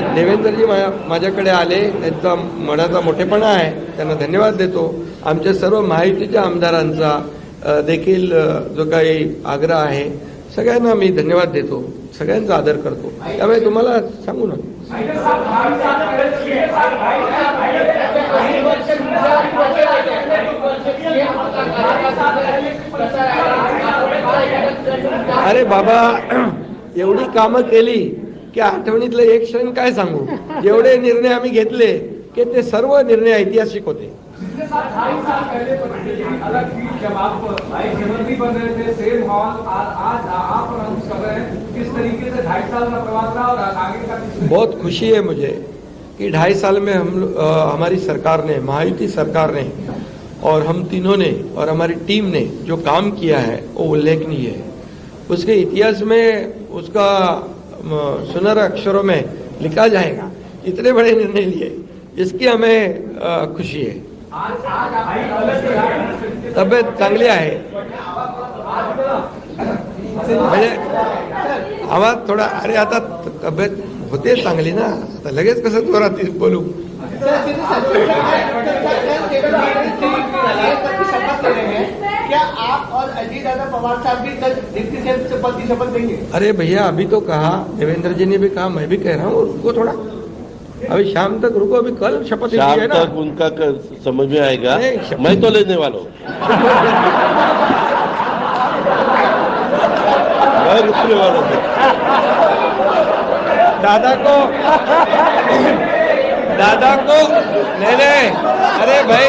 देवेंद्रजी मा- माझ्याकडे आले त्यांचा मनाचा मोठेपणा आहे त्यांना धन्यवाद देतो. आमच्या सर्व माहितीच्या आमदारांचा देखील जो काही आग्रह आहे सगळ्यांना मी धन्यवाद देतो. सगळ्यांचा आदर करतो. त्यामुळे तुम्हाला सांगू ना अरे बाबा एवढी कामं केली की आठवणीतलं एक क्षण काय सांगू? जेवढे निर्णय आम्ही घेतले की ते सर्व निर्णय ऐतिहासिक होते. बहुत खुशी है मुझे कि ढाई साल में हम अ, हमारी सरकार ने महायुति सरकार ने और हम तीनों ने और हमारी टीम ने जो काम किया है वो उल्लेखनीय है। उसके इतिहास में उसका सुनहरे अक्षरों में लिखा जाएगा। इतने बड़े निर्णय लिए, इसकी हमें खुशी है। आप चांगली म्हणजे आवाज़ थोडा, अरे, आता तब्येत होते चांगली ना आता लगेच कसं जोरात बोलू शपथ ले रहे हैं क्या आप और अजीत दादा पवार साहब भी कल डिप्टी सीएम की शपथ लेंगे। अरे भैया अभी तो कहा देवेंद्र जी ने भी कहा मैं भी कह रहा हूँ रुको थोड़ा। अभी शाम तक रुको अभी कल शपथ ली शाम है ना। तक उनका क- समझ में आएगा मैं तो लेने वाला हूँ। दादा को दादा को नहीं नहीं अरे भाई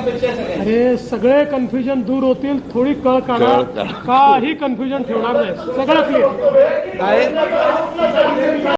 हे सगळे कन्फ्युजन दूर होतील. थोडी कळ काढा. काही कन्फ्युजन ठेवणार नाही. सगळं क्लिअर काय?